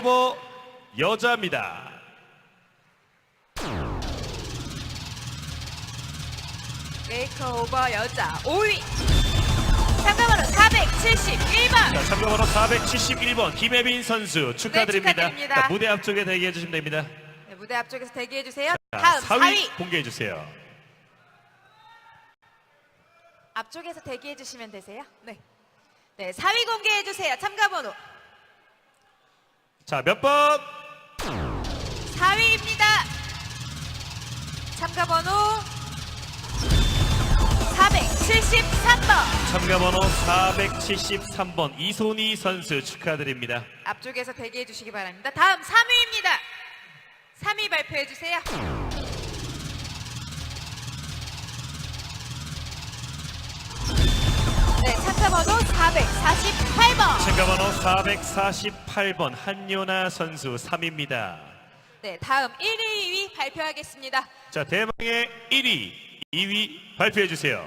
메이크오버 여자입니다. 메이크오버 여자 5위. 참가번호 471번. 자, 참가번호 471번 김혜빈 선수 축하드립니다. 네, 축하드립니다. 자, 무대 앞쪽에 대기해 주시면 됩니다. 네, 무대 앞쪽에서 대기해 주세요. 자, 다음 4위, 4위. 공개해 주세요. 앞쪽에서 대기해 주시면 되세요. 네. 네, 4위 공개해 주세요. 참가번호 자, 몇 번? 4위입니다. 참가번호 473번. 참가번호 473번 이소니 선수 축하드립니다. 앞쪽에서 대기해 주시기 바랍니다. 다음 3위입니다. 3위 발표해 주세요. 네, 참가번호 448번. 참가번호 448번 한요나 선수 3위입니다. 네, 다음 1위, 2위 발표하겠습니다. 자, 대망의 1위, 2위 발표해 주세요.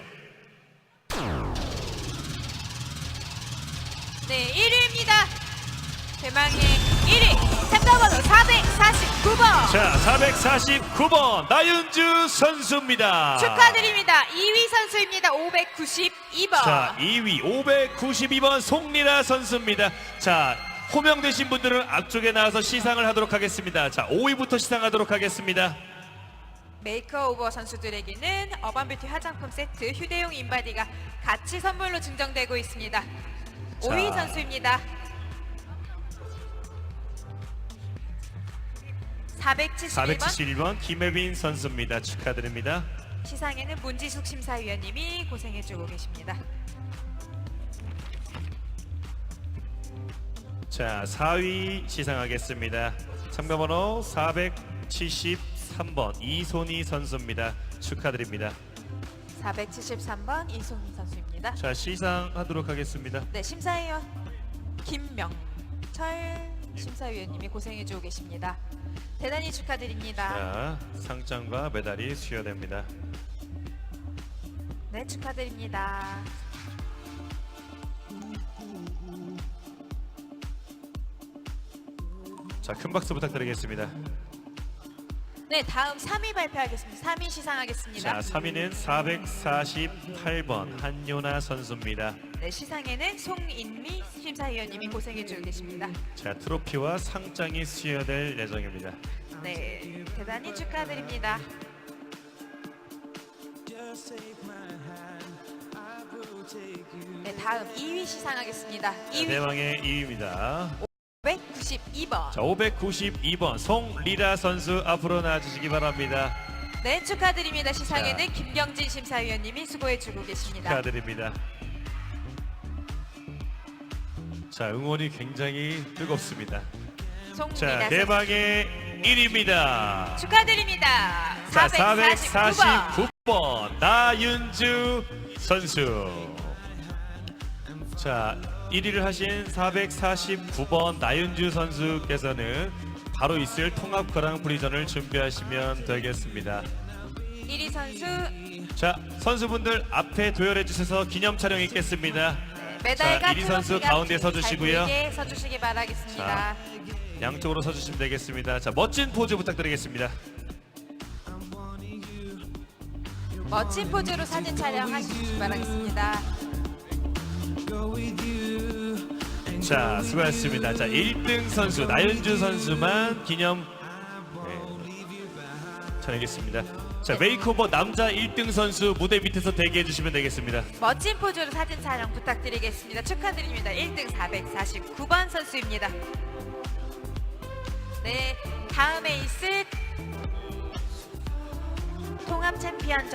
네, 1위입니다. 자, 449번 나윤주 선수입니다. 축하드립니다. 2위 선수입니다. 592번. 자, 2위 592번 송리라 선수입니다. 자, 호명되신 분들은 앞쪽에 나와서 시상을 하도록 하겠습니다. 자, 5위부터 시상하도록 하겠습니다. 메이크오버 선수들에게는 어반뷰티 화장품 세트 휴대용 인바디가 같이 선물로 증정되고 있습니다. 5위 선수입니다. 471번 471번 김혜빈 선수입니다. 축하드립니다. 시상에는 문지숙 심사위원님이 고생해주고 계십니다. 자, 4위 시상하겠습니다. 참가번호 473번 이소니 선수입니다. 축하드립니다. 473번 이송희 선수입니다. 자, 시상하도록 하겠습니다. 네, 심사위원 김명철 심사위원님이 고생해주고 계십니다. 대단히 축하드립니다. 자, 상장과 메달이 수여됩니다. 네, 축하드립니다. 자, 큰 박수 부탁드리겠습니다. 네, 다음 3위 발표하겠습니다. 3위 시상하겠습니다. 자, 3위는 448번 한요나 선수입니다. 네, 시상에는 송인미 심사위원님이 고생해주고 계십니다. 자, 트로피와 상장이 수여될 예정입니다. 네, 대단히 축하드립니다. 네, 다음 2위 시상하겠습니다. 2위 대망의 2위입니다. 592번. 자, 592번 송리라 선수 앞으로 나와주시기 바랍니다. 네, 축하드립니다. 시상에는 김경진 심사위원님이 수고해주고 계십니다. 축하드립니다. 자, 응원이 굉장히 뜨겁습니다. 송미나 자, 선수. 대망의 1위입니다. 축하드립니다. 자, 449번. 449번 나윤주 선수. 자, 1위를 하신 449번 나윤주 선수께서는 바로 있을 통합 그랑프리전을 준비하시면 되겠습니다. 1위 선수 자, 선수분들 앞에 도열해 주셔서 기념 촬영 있겠습니다. 네, 메달과 자, 1위 선수 트로피가 가운데 서 주시고요. 잘 보이게 서주시기 바라겠습니다. 자. 양쪽으로 서 주시면 되겠습니다. 자, 멋진 포즈 부탁드리겠습니다. 멋진 포즈로 사진 촬영하시기 바라겠습니다. 자, 수고하셨습니다. 자, 1등 선수 나윤주 선수만 기념 네, 촬영했습니다. 자, 메이크오버 남자 1등 선수 무대 밑에서 대기해 주시면 되겠습니다. 멋진 포즈로 사진 촬영 부탁드리겠습니다. 축하드립니다. 1등 449번 선수입니다. 네, 다음에 있을 통합 챔피언